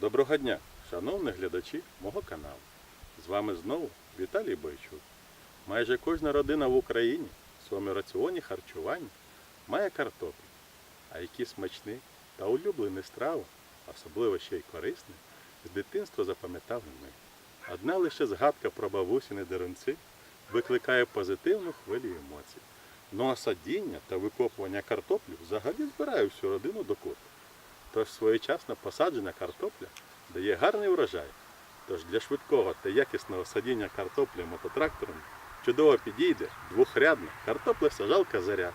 Доброго дня, шановні глядачі мого каналу. З вами знову Віталій Бойчук. Майже кожна родина в Україні в своєму раціоні харчування має картоплю. А які смачні та улюблені страви, особливо ще й корисні, з дитинства запам'ятали ми. Одна лише згадка про бабусіни дерунці викликає позитивну хвилю емоцій. Ну а садіння та викопування картоплі взагалі збирає всю родину докупи. Тож своєчасно посаджена картопля дає гарний врожай. Тож для швидкого та якісного садіння картоплі мототрактором чудово підійде двохрядна картопля сажалка заря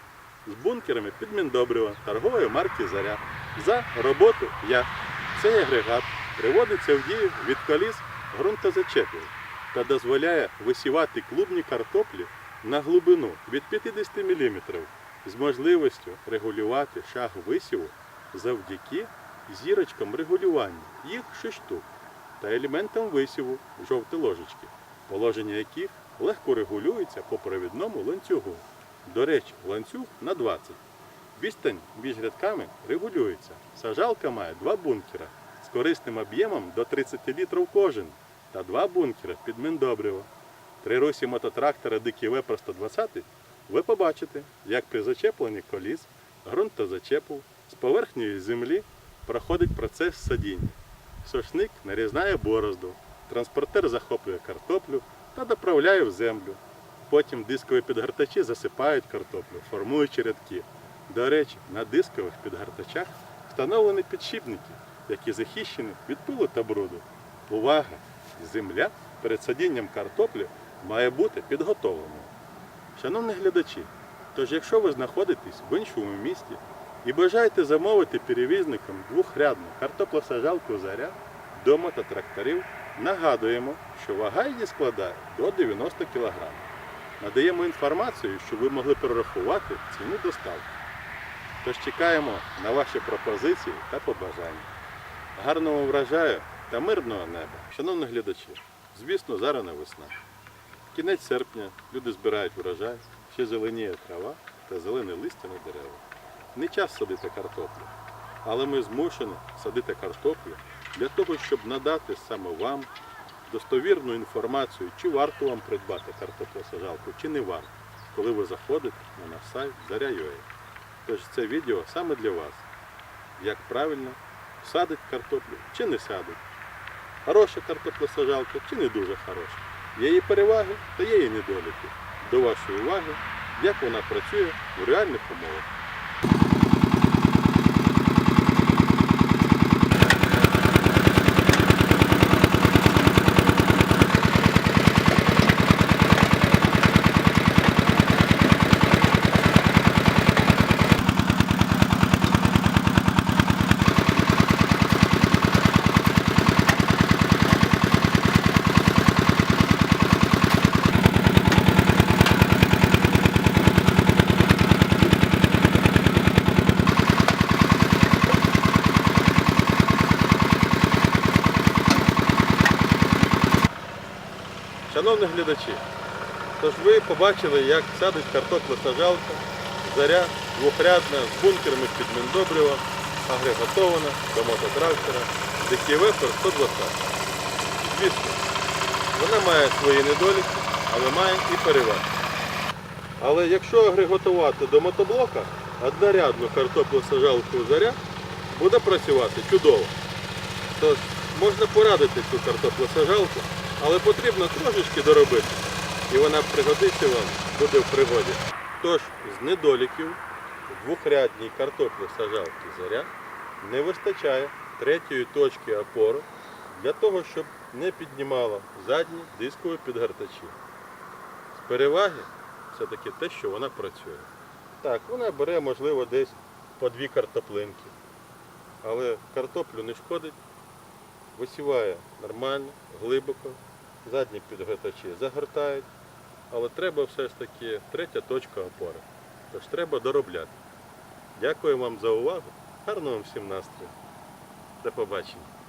з бункерами під Міндобрива торгової марки Заря. За роботу я. Цей агрегат приводиться в дію від коліс ґрунтозачеплень та дозволяє висівати клубні картоплі на глибину від 50 мм з можливістю регулювати шаг висіву завдяки зірочкам регулювання, їх 6 штук, та елементам висіву жовті ложечки, положення яких легко регулюється по провідному ланцюгу. До речі, ланцюг на 20. Відстань між рядками регулюється. Сажалка має два бункера з корисним об'ємом до 30 літрів кожен та два бункера під Міндобриво. При русі мототрактора Дикий Вепр 120 ви побачите, як при зачепленні коліс ґрунтозачепу з поверхньої землі проходить процес садіння. Сошник нарізає борозду, транспортер захоплює картоплю та доправляє в землю. Потім дискові підгортачі засипають картоплю, формуючи рядки. До речі, на дискових підгортачах встановлені підшипники, які захищені від пилу та бруду. Увага! Земля перед садінням картоплі має бути підготовленою. Шановні глядачі, тож якщо ви знаходитесь в іншому місті і бажаєте замовити перевізникам двохрядну картоплосажалку заря до мототракторів, нагадуємо, що вага її складає до 90 кг. Надаємо інформацію, щоб ви могли перерахувати ціну доставки. Тож чекаємо на ваші пропозиції та побажання. Гарного врожаю та мирного неба, шановні глядачі. Звісно, зараз не весна. Кінець серпня люди збирають врожай, ще зеленіє трава та зелене листя на деревах. Не час садити картоплю, але ми змушені садити картоплю для того, щоб надати саме вам достовірну інформацію, чи варто вам придбати картоплесажалку, чи не варто, коли ви заходите на наш сайт Заря.ua. Тож це відео саме для вас. Як правильно садить картоплю чи не садить. Хороша картоплесажалка чи не дуже хороша. Є її переваги та є її недоліки. До вашої уваги, як вона працює у реальних умовах. Шановні глядачі, тож ви побачили, як садить картопля сажалка, заря двохрядна з бункерами під Міндобрива, агрегатована до мототрактора, ДКВ 120. Звісно, вона має свої недоліки, але має і переваги. Але якщо агрегатувати до мотоблока, однорядну картоплю сажалку заря буде працювати чудово. Тож можна порадити цю картоплесажалку, але потрібно трошечки доробити. І вона пригодиться вам, буде в пригоді. Тож з недоліків в двохрядній картоплі сажалки заря не вистачає третьої точки опору для того, щоб не піднімала задні дискові підгортачі. З переваги все-таки те, що вона працює. Так, вона бере, можливо, десь по дві картоплинки. Але картоплю не шкодить, висіває нормально, глибоко, задні підгортачі загортають, але треба все ж таки третя точка опори. Тож треба доробляти. Дякую вам за увагу. Гарного вам всім настрою. До побачення.